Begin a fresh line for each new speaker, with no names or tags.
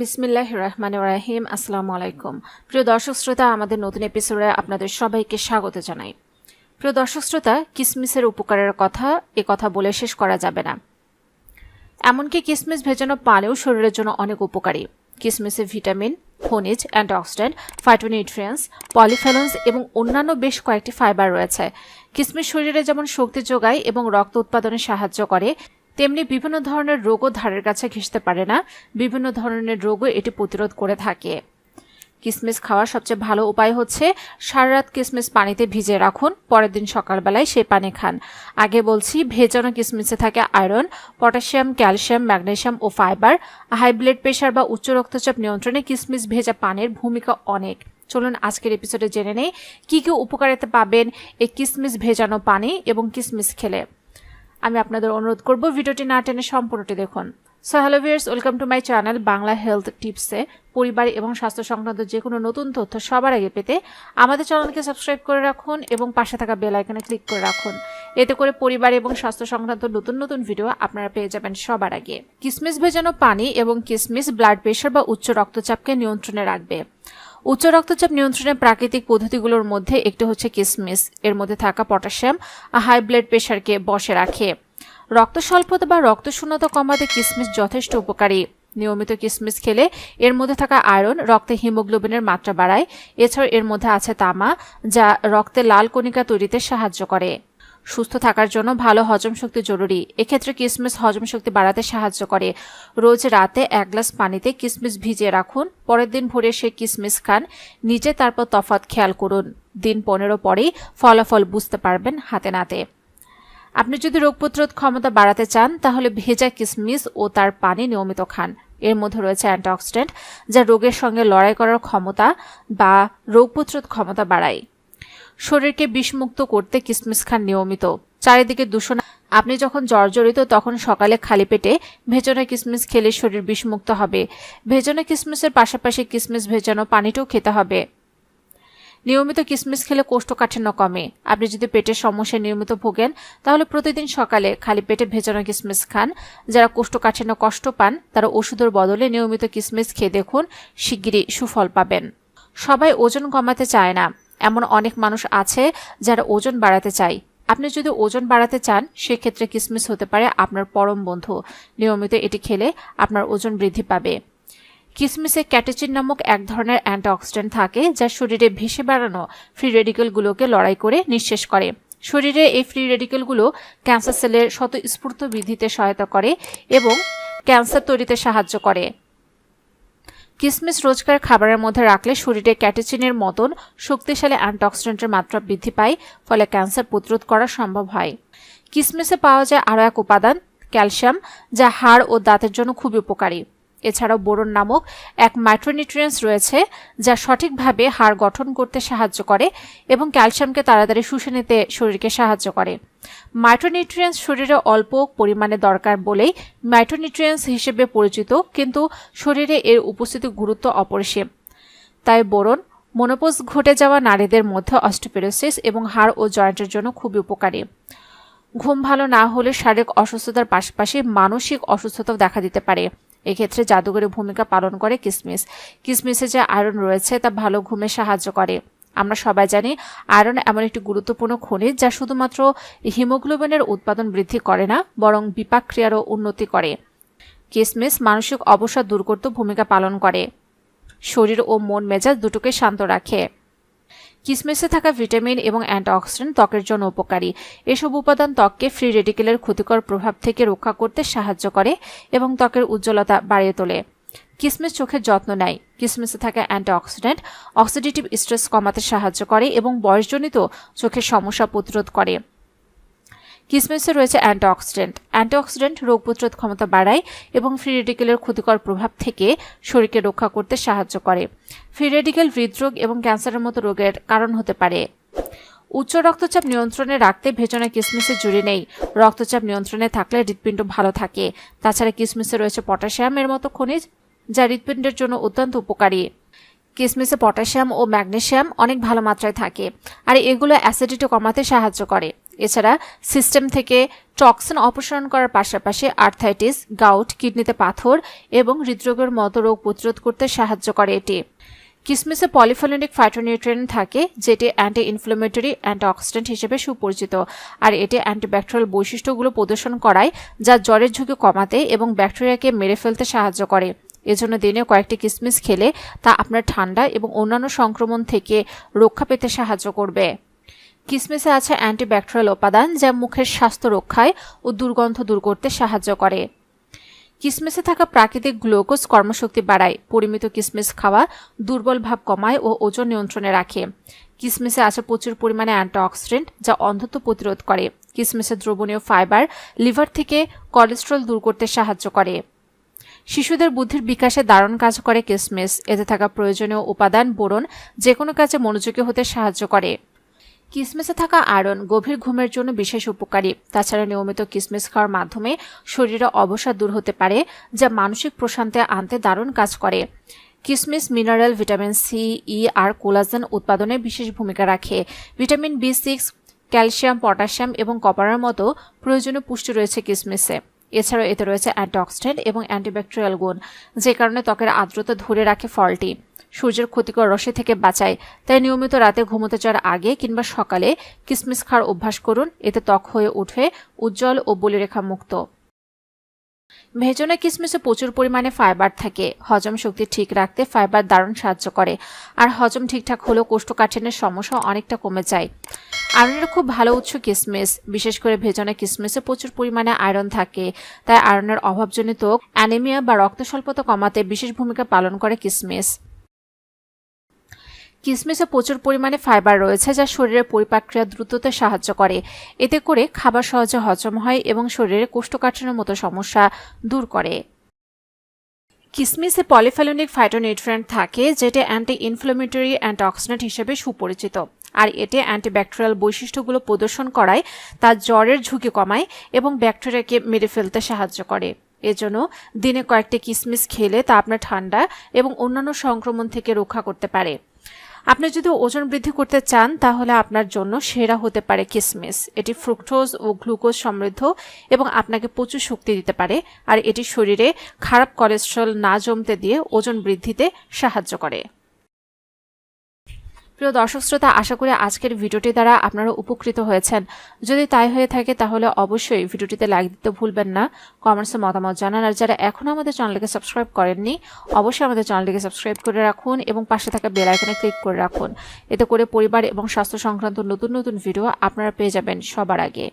বিসমিল্লাহ রহমান রাহিম, আসসালামু আলাইকুম। প্রিয় দর্শক শ্রোতা, আমাদের নতুন এপিসোডে আপনাদের সবাইকে স্বাগত জানাই। প্রিয় দর্শক শ্রোতা, কিসমিসের উপকারের কথা, এ কথা বলে শেষ করা যাবে না। এমনকি কিসমিস ভেজানো পানিও শরীরের জন্য অনেক উপকারী। কিসমিসে ভিটামিন, খনিজ, অ্যান্টিঅক্সিডেন্ট ফাইটোনিউট্রিয়েন্টস পলিফেলন্স এবং অন্যান্য বেশ কয়েকটি ফাইবার রয়েছে। কিসমিস শরীরে যেমন শক্তি যোগায় এবং রক্ত উৎপাদনে সাহায্য করে তেমনি বিভিন্ন ধরনের রোগও ধারের কাছে ঘেঁষতে পারে না। বিভিন্ন ধরনের রোগও এটি প্রতিরোধ করে থাকে। কিসমিস খাওয়ার সবচেয়ে ভালো উপায় হচ্ছে সারা রাত কিসমিস পানিতে ভিজে রাখুন, পরের দিন সকালবেলায় সেই পানি খান। আগে বলছি, ভেজানো কিসমিসে থাকে আয়রন, পটাশিয়াম, ক্যালসিয়াম ম্যাগনেশিয়াম ও ফাইবার। হাই ব্লাড প্রেশার বা উচ্চ রক্তচাপ নিয়ন্ত্রণে কিসমিস ভেজা পানির ভূমিকা অনেক। চলুন আজকের এপিসোডে জেনে নেই, কী কী উপকারিতা পাবেন এই কিসমিস ভেজানো পানি এবং কিসমিস খেলে। আমি আপনাদের অনুরোধ করব ভিডিওটি না টেনে সম্পূর্ণটি দেখুন। So, hello viewers welcome to my channel Bangla health টিপসে। পরিবার এবং স্বাস্থ্য সংক্রান্ত যে কোনো নতুন তথ্য সবার আগে পেতে আমাদের চ্যানেলকে সাবস্ক্রাইব করে রাখুন এবং পাশে থাকা বেল আইকনে ক্লিক করে রাখুন। এতে করে পরিবার এবং স্বাস্থ্য সংক্রান্ত নতুন নতুন ভিডিও আপনারা পেয়ে যাবেন সবার আগে। কিসমিস ভেজানো পানি এবং কিসমিস ব্লাড প্রেশার বা উচ্চ রক্তচাপকে নিয়ন্ত্রণে রাখবে। উচ্চ রক্তচাপ নিয়ন্ত্রণের প্রাকৃতিক পদ্ধতিগুলোর মধ্যে একটি হচ্ছে কিসমিস। এর মধ্যে থাকা পটাশিয়াম হাই ব্লাড প্রেশারকে বসে রাখে। রক্ত স্বল্পতা বা রক্ত শূন্যতা কমাতে কিসমিস যথেষ্ট উপকারী। নিয়মিত কিসমিস খেলে এর মধ্যে থাকা আয়রন রক্তে হিমোগ্লোবিনের মাত্রা বাড়ায়। এছাড়াও এর মধ্যে আছে তামা, যা রক্তে লাল কণিকা তৈরিতে সাহায্য করে। সুস্থ থাকার জন্য ভালো হজম শক্তি জরুরি। এক্ষেত্রে কিসমিস হজম শক্তি বাড়াতে সাহায্য করে। রোজ রাতে এক গ্লাস পানিতে কিসমিস ভিজিয়ে রাখুন। পরের দিন ভোরে সে কিসমিস খান। নিজে তারপর তফাৎ খেয়াল করুন। দিন পনেরো পরেই ফলাফল বুঝতে পারবেন হাতে নাতে। আপনি যদি রোগ প্রতিরোধ ক্ষমতা বাড়াতে চান, তাহলে ভেজা কিসমিস ও তার পানি নিয়মিত খান। এর মধ্যে রয়েছে অ্যান্টিঅক্সিডেন্ট, যা রোগের সঙ্গে লড়াই করার ক্ষমতা বা রোগ প্রতিরোধ ক্ষমতা বাড়ায়। শরীরকে বিষমুক্ত করতে কিসমিস খান নিয়মিত। চারিদিকে দূষণ আপনি যখন জর্জরিত, তখন সকালে খালি পেটে ভেজানো কিসমিস খেলে শরীর বিষমুক্ত হবে। ভেজানো কিসমিসের পাশাপাশি কিসমিস ভেজানো পানিটাও খেতে হবে। নিয়মিত কিসমিস খেলে কোষ্ঠকাঠিন্য কমে। আপনি যদি পেটের সমস্যায় নিয়মিত ভোগেন, তাহলে প্রতিদিন সকালে খালি পেটে ভেজানো কিসমিস খান। যারা কোষ্ঠকাঠিন্য কষ্ট পান, তারা ওষুধের বদলে নিয়মিত কিসমিস খেয়ে দেখুন, শিগগিরই সুফল পাবেন। সবাই ওজন কমাতে চায় না। এমন অনেক মানুষ আছে যারা ওজন বাড়াতে চায়। আপনি যদি ওজন বাড়াতে চান, সেক্ষেত্রে কিসমিস হতে পারে আপনার পরম বন্ধু। নিয়মিত এটি খেলে আপনার ওজন বৃদ্ধি পাবে। কিসমিসে ক্যাটেচিন নামক এক ধরনের অ্যান্টিঅক্সিডেন্ট থাকে যা শরীরে ভেসে বেড়ানো ফ্রি রেডিকেলগুলোকে লড়াই করে নিঃশেষ করে। শরীরে এই ফ্রি রেডিকেলগুলো ক্যান্সার সেলের স্বতঃস্ফূর্ত বৃদ্ধিতে সহায়তা করে এবং ক্যান্সার তৈরিতে সাহায্য করে। কিসমিস রোজকার খাবারের মধ্যে রাখলে শরীরে ক্যাটেচিনের মতন শক্তিশালী অ্যান্টিঅক্সিডেন্টের মাত্রা বৃদ্ধি পায়, ফলে ক্যান্সার প্রতিরোধ করা সম্ভব হয়। কিসমিসে পাওয়া যায় আরও এক উপাদান, ক্যালসিয়াম, যা হাড় ও দাঁতের জন্য খুব উপকারী। এছাড়াও বোরন নামক এক মাইক্রোনিউট্রিয়েন্টস রয়েছে যা সঠিকভাবে হাড় গঠন করতে সাহায্য করে এবং ক্যালসিয়ামকে তাড়াতাড়ি শুষে নিতে শরীরকে সাহায্য করে। মাইক্রোনিউট্রিয়েন্টস শরীরে অল্প পরিমাণে দরকার বলেই মাইক্রোনিউট্রিয়েন্টস হিসেবে পরিচিত, কিন্তু শরীরে এর উপস্থিতি গুরুত্ব অপরিসীম। তাই বোরন, মনোপোজ ঘটে যাওয়া নারীদের মধ্যে অস্টোপেরোসিস এবং হাড় ও জয়েন্টের জন্য খুবই উপকারী। ঘুম ভালো না হলে শারীরিক অসুস্থতার পাশাপাশি মানসিক অসুস্থতাও দেখা দিতে পারে। এক্ষেত্রে জাদুঘরের ভূমিকা পালন করে কিসমিস। কিসমিসে যে আয়রন রয়েছে, তা ভালো ঘুমে সাহায্য করে। আমরা সবাই জানি, আয়রন এমন একটি গুরুত্বপূর্ণ খনিজ যা শুধুমাত্র হিমোগ্লোবিনের উৎপাদন বৃদ্ধি করে না, বরং বিপাক ক্রিয়ারও উন্নতি করে। কিসমিস মানসিক অবসাদ দূর করতে ভূমিকা পালন করে। শরীর ও মন মেজাজ দুটোকে শান্ত রাখে। কিসমিসে থাকা ভিটামিন এবং অ্যান্টিঅক্সিডেন্ট ত্বকের জন্য উপকারী। এসব উপাদান ত্বককে ফ্রি রেডিকেলের ক্ষতিকর প্রভাব থেকে রক্ষা করতে সাহায্য করে এবং ত্বকের উজ্জ্বলতা বাড়িয়ে তোলে। কিসমিস চোখের যত্ন নেয়। কিসমিসে থাকা অ্যান্টিঅক্সিডেন্ট অক্সিডেটিভ স্ট্রেস কমাতে সাহায্য করে এবং বয়সজনিত চোখের সমস্যা প্রতিরোধ করে। কিসমিসে রয়েছে অ্যান্টিঅক্সিডেন্ট। অ্যান্টিঅক্সিডেন্ট রোগ প্রতিরোধ ক্ষমতা বাড়ায় এবং ফ্রি রেডিকেলের ক্ষতিকর প্রভাব থেকে শরীরকে রক্ষা করতে সাহায্য করে। ফ্রি রেডিকেল হৃদরোগ এবং ক্যান্সারের মতো রোগের কারণ হতে পারে। উচ্চ রক্তচাপ নিয়ন্ত্রণে রাখতে ভেজনে কিসমিসের জুড়ি নেই। রক্তচাপ নিয়ন্ত্রণে থাকলে হৃৎপিণ্ড ভালো থাকে। তাছাড়া কিসমিসে রয়েছে পটাশিয়ামের মতো খনিজ, যা হৃৎপিণ্ডের জন্য অত্যন্ত উপকারী। কিসমিসে পটাশিয়াম ও ম্যাগনেশিয়াম অনেক ভালো মাত্রায় থাকে, আর এগুলো অ্যাসিডিটি কমাতে সাহায্য করে। এছাড়া সিস্টেম থেকে টক্সিন অপসারণ করার পাশাপাশি আর্থাইটিস, গাউট, কিডনিতে পাথর এবং হৃদরোগের মতো রোগ প্রতিরোধ করতে সাহায্য করে এটি। কিসমিসে পলিফোলেনিক ফাইটোনিউট্রিয়েন্ট থাকে, যেটি অ্যান্টি ইনফ্লেমেটরি অ্যান্টিঅক্সিডেন্ট হিসেবে সুপরিচিত। আর এটি অ্যান্টিব্যাকটেরিয়াল বৈশিষ্ট্যগুলো প্রদর্শন করায়, যা জ্বরের ঝুঁকি কমাতে এবং ব্যাকটেরিয়াকে মেরে ফেলতে সাহায্য করে। এজন্য দিনে কয়েকটি কিসমিস খেলে তা আপনার ঠান্ডা এবং অন্যান্য সংক্রমণ থেকে রক্ষা পেতে সাহায্য করবে। কিসমিসে আছে অ্যান্টিব্যাকটেরিয়াল উপাদান যা মুখের স্বাস্থ্য রক্ষায় ও দুর্গন্ধ দূর করতে সাহায্য করে। কিসমিসে থাকা প্রাকৃতিক গ্লুকোজ কর্মশক্তি বাড়ায়, পরিমিত কিসমিস খাওয়া দুর্বল ভাব কমায় ও ওজন নিয়ন্ত্রণে রাখে। কিসমিসে আছে প্রচুর পরিমাণে অ্যান্টিঅক্সিডেন্ট যা অন্ধত্ব প্রতিরোধ করে। কিসমিসের দ্রবণীয় ফাইবার লিভার থেকে কোলেস্ট্রল দূর করতে সাহায্য করে। শিশুদের বুদ্ধির বিকাশে দারুণ কাজ করে কিসমিস। এতে থাকা প্রয়োজনীয় উপাদান, বোরন যে কোনো কাজে মনোযোগী হতে সাহায্য করে। কিসমিসে থাকা আয়রন গভীর ঘুমের জন্য বিশেষ উপকারী। তাছাড়া নিয়মিত কিসমিস খাওয়ার মাধ্যমে শরীরে অবসাদ দূর হতে পারে, যা মানসিক প্রশান্তি আনতে দারুণ কাজ করে। কিসমিস, মিনারেল, ভিটামিন সি, ই আর কোলাজেন উৎপাদনে বিশেষ ভূমিকা রাখে। Vitamin B six, calcium, potassium এবং কপারের মতো প্রয়োজনীয় পুষ্টি রয়েছে কিসমিসে। এছাড়াও এতে রয়েছে অ্যান্টিঅক্সিডেন্ট এবং অ্যান্টিব্যাকটেরিয়াল গুণ, যে কারণে ত্বকের আর্দ্রতা ধরে রাখে ফলটি। সূর্যের ক্ষতিকর রশ্মি থেকে বাঁচায়। তাই নিয়মিত রাতে ঘুমোতে যাওয়ার আগে কিংবা সকালে কিসমিস খাওয়ার অভ্যাস করুন। এতে ত্বক হয়ে উঠে উজ্জ্বল ও বলিরেখা মুক্ত। ভেজনে কিসমিসে প্রচুর পরিমাণে ফাইবার থাকে। হজম শক্তি ঠিক রাখতে ফাইবার দারুণ সাহায্য করে। আর হজম ঠিকঠাক হলেও কোষ্ঠকাঠিন্যের সমস্যা অনেকটা কমে যায়। আয়রনের খুব ভালো উৎস কিসমিস। বিশেষ করে ভেজনে কিসমিসে প্রচুর পরিমাণে আয়রন থাকে। তাই আয়রনের অভাবজনিত অ্যানিমিয়া বা রক্ত স্বল্পতা কমাতে বিশেষ ভূমিকা পালন করে কিসমিস। কিসমিসে প্রচুর পরিমাণে ফাইবার রয়েছে যা শরীরের পরিপাক্রিয়া দ্রুততে সাহায্য করে। এতে করে খাবার সহজে হজম হয় এবং শরীরে কোষ্ঠকাঠিন্যের মতো সমস্যা দূর করে। কিসমিসে পলিফেলোনিক ফাইটোনিউট্রিয়েন্ট থাকে, যেটা অ্যান্টি ইনফ্লেমেটরি অ্যান্টিঅক্সিডেন্ট হিসেবে সুপরিচিত। আর এতে অ্যান্টিব্যাকটেরিয়াল বৈশিষ্ট্যগুলো প্রদর্শন করায়, তা জ্বরের ঝুঁকি কমায় এবং ব্যাকটেরিয়াকে মেরে ফেলতে সাহায্য করে। এজন্য দিনে কয়েকটি কিসমিস খেলে তা আপনার ঠান্ডা এবং অন্যান্য সংক্রমণ থেকে রক্ষা করতে পারে। আপনি যদি ওজন বৃদ্ধি করতে চান, তাহলে আপনার জন্য সেরা হতে পারে কিসমিস। এটি ফ্রুক্টোজ ও গ্লুকোজ সমৃদ্ধ এবং আপনাকে প্রচুর শক্তি দিতে পারে, আর এটি শরীরে খারাপ কোলেস্ট্রল না জমতে দিয়ে ওজন বৃদ্ধিতে সাহায্য করে। প্রিয় দর্শক শ্রোতা, আশা করি আজকের ভিডিওটি দ্বারা আপনারা উপকৃত হয়েছেন। যদি তাই হয়ে থাকে, তাহলে অবশ্যই ভিডিওটিতে লাইক দিতে ভুলবেন না। কমেন্টসে মতামত জানান। আর যারা এখনও আমাদের চ্যানেলকে সাবস্ক্রাইব করেননি, অবশ্যই আমাদের চ্যানেলটিকে সাবস্ক্রাইব করে রাখুন এবং পাশে থাকা বেল আইকনে ক্লিক করে রাখুন। এতে করে পরিবার এবং স্বাস্থ্য সংক্রান্ত নতুন নতুন ভিডিও আপনারা পেয়ে যাবেন সবার আগে।